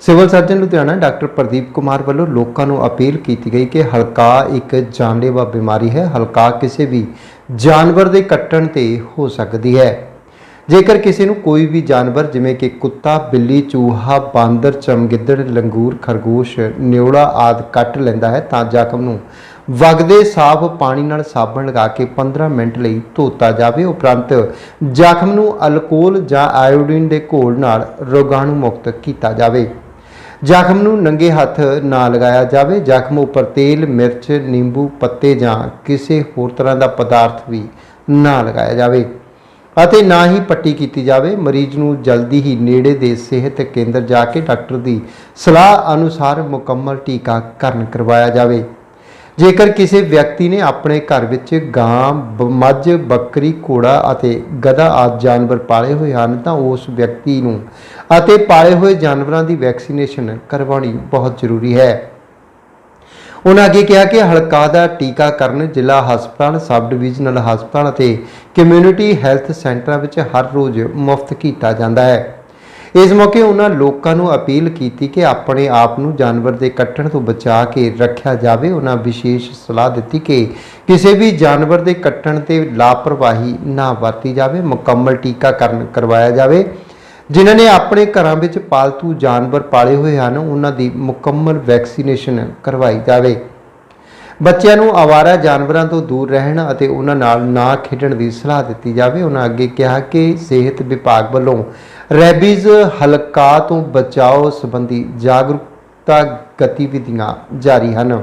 Civil surgeon Ludhiana doctor Pradeep Kumar ਵੱਲੋਂ ਲੋਕਾਂ ਨੂੰ ਅਪੀਲ ਕੀਤੀ ਗਈ ਕਿ ਹਲਕਾ ਇੱਕ ਜਾਨਲੇਵਾ ਬਿਮਾਰੀ ਹੈ, ਹਲਕਾ ਕਿਸੇ ਵੀ ਜਾਨਵਰ ਦੇ ਕੱਟਣ ਤੇ ਹੋ ਸਕਦੀ ਹੈ। ਜੇਕਰ ਕਿਸੇ ਨੂੰ ਕੋਈ ਵੀ ਜਾਨਵਰ, ਜਿਵੇਂ ਕਿ ਕੁੱਤਾ, ਬਿੱਲੀ, ਚੂਹਾ, ਬਾਂਦਰ, ਚਮਗਿੱਦੜ, ਲੰਗੂਰ, ਖਰਗੋਸ਼ ਨਿਉੜਾ ਆਦਿ ਕੱਟ ਲੈਂਦਾ ਹੈ, ਤਾਂ ਜ਼ਖਮ ਨੂੰ ਵਗਦੇ ਸਾਫ਼ ਪਾਣੀ ਨਾਲ ਸਾਬਣ ਲਗਾ ਕੇ 15 ਮਿੰਟ ਲਈ ਧੋਤਾ ਜਾਵੇ। ਉਪਰੰਤ ਜ਼ਖਮ ਨੂੰ ਅਲਕੋਹਲ ਜਾਂ ਆਇਓਡੀਨ ਦੇ ਘੋਲ ਨਾਲ ਰੋਗਾਣੂ ਮੁਕਤ ਕੀਤਾ ਜਾਵੇ। ਜ਼ਖਮ ਨੂੰ ਨੰਗੇ ਹੱਥ ਨਾ ਲਗਾਇਆ ਜਾਵੇ। ਜ਼ਖਮ ਉੱਪਰ ਤੇਲ, ਮਿਰਚ, ਨਿੰਬੂ, ਪੱਤੇ ਜਾਂ ਕਿਸੇ ਹੋਰ ਤਰ੍ਹਾਂ ਦਾ ਪਦਾਰਥ ਵੀ ਨਾ ਲਗਾਇਆ ਜਾਵੇ ਅਤੇ ਨਾ ਹੀ ਪੱਟੀ ਕੀਤੀ ਜਾਵੇ। ਮਰੀਜ਼ ਨੂੰ ਜਲਦੀ ਹੀ ਨੇੜੇ ਦੇ ਸਿਹਤ ਕੇਂਦਰ ਜਾ ਕੇ ਡਾਕਟਰ ਦੀ ਸਲਾਹ ਅਨੁਸਾਰ ਮੁਕੰਮਲ ਟੀਕਾਕਰਨ ਕਰਵਾਇਆ ਜਾਵੇ। ਜੇਕਰ ਕਿਸੇ ਵਿਅਕਤੀ ਨੇ ਆਪਣੇ ਘਰ ਵਿੱਚ ਗਾਂ, ਬ- ਮੱਝ, ਬੱਕਰੀ, ਘੋੜਾ ਅਤੇ ਗਧਾ ਆਦਿ ਜਾਨਵਰ ਪਾਲੇ ਹੋਏ ਹਨ ਤਾਂ ਉਸ ਵਿਅਕਤੀ ਨੂੰ ਅਤੇ ਪਾਲੇ ਹੋਏ ਜਾਨਵਰਾਂ ਦੀ ਵੈਕਸੀਨੇਸ਼ਨ ਕਰਵਾਉਣੀ ਬਹੁਤ ਜ਼ਰੂਰੀ ਹੈ। ਉਹਨਾਂ ਅੱਗੇ ਕਿਹਾ ਕਿ ਹਲਕਾ ਦਾ ਟੀਕਾਕਰਨ ਜ਼ਿਲ੍ਹਾ ਹਸਪਤਾਲ, ਸਬ ਡਿਵੀਜ਼ਨਲ ਹਸਪਤਾਲ ਅਤੇ ਕਮਿਊਨਿਟੀ ਹੈਲਥ ਸੈਂਟਰਾਂ ਵਿੱਚ ਹਰ ਰੋਜ਼ ਮੁਫਤ ਕੀਤਾ ਜਾਂਦਾ ਹੈ। ਇਸ ਮੌਕੇ ਉਹਨਾਂ ਲੋਕਾਂ ਨੂੰ ਅਪੀਲ ਕੀਤੀ ਕਿ ਆਪਣੇ ਆਪ ਨੂੰ ਜਾਨਵਰ ਦੇ ਕੱਟਣ ਤੋਂ ਬਚਾ ਕੇ ਰੱਖਿਆ ਜਾਵੇ। ਉਹਨਾਂ ਵਿਸ਼ੇਸ਼ ਸਲਾਹ ਦਿੱਤੀ ਕਿ ਕਿਸੇ ਵੀ ਜਾਨਵਰ ਦੇ ਕੱਟਣ ਤੇ ਲਾਪਰਵਾਹੀ ਨਾ ਵਰਤੀ ਜਾਵੇ। ਮੁਕੰਮਲ ਟੀਕਾਕਰਨ ਕਰਵਾਇਆ ਜਾਵੇ। ਜਿਨ੍ਹਾਂ ਨੇ ਆਪਣੇ ਘਰਾਂ ਵਿੱਚ ਪਾਲਤੂ ਜਾਨਵਰ ਪਾਲੇ ਹੋਏ ਹਨ, ਉਹਨਾਂ ਦੀ ਮੁਕੰਮਲ ਵੈਕਸੀਨੇਸ਼ਨ ਕਰਵਾਈ ਜਾਵੇ। ਬੱਚਿਆਂ ਨੂੰ ਆਵਾਰਾ ਜਾਨਵਰਾਂ ਤੋਂ ਦੂਰ ਰਹਿਣ ਅਤੇ ਉਹਨਾਂ ਨਾਲ ਨਾ ਖੇਡਣ ਦੀ ਸਲਾਹ ਦਿੱਤੀ ਜਾਵੇ। ਉਹਨਾਂ ਅੱਗੇ ਕਿਹਾ ਕਿ ਸਿਹਤ ਵਿਭਾਗ ਵੱਲੋਂ ਰੈਬੀਜ਼ ਹਲਕਾ ਤੋਂ ਬਚਾਓ ਸੰਬੰਧੀ ਜਾਗਰੂਕਤਾ ਗਤੀਵਿਧੀਆਂ ਜਾਰੀ ਹਨ।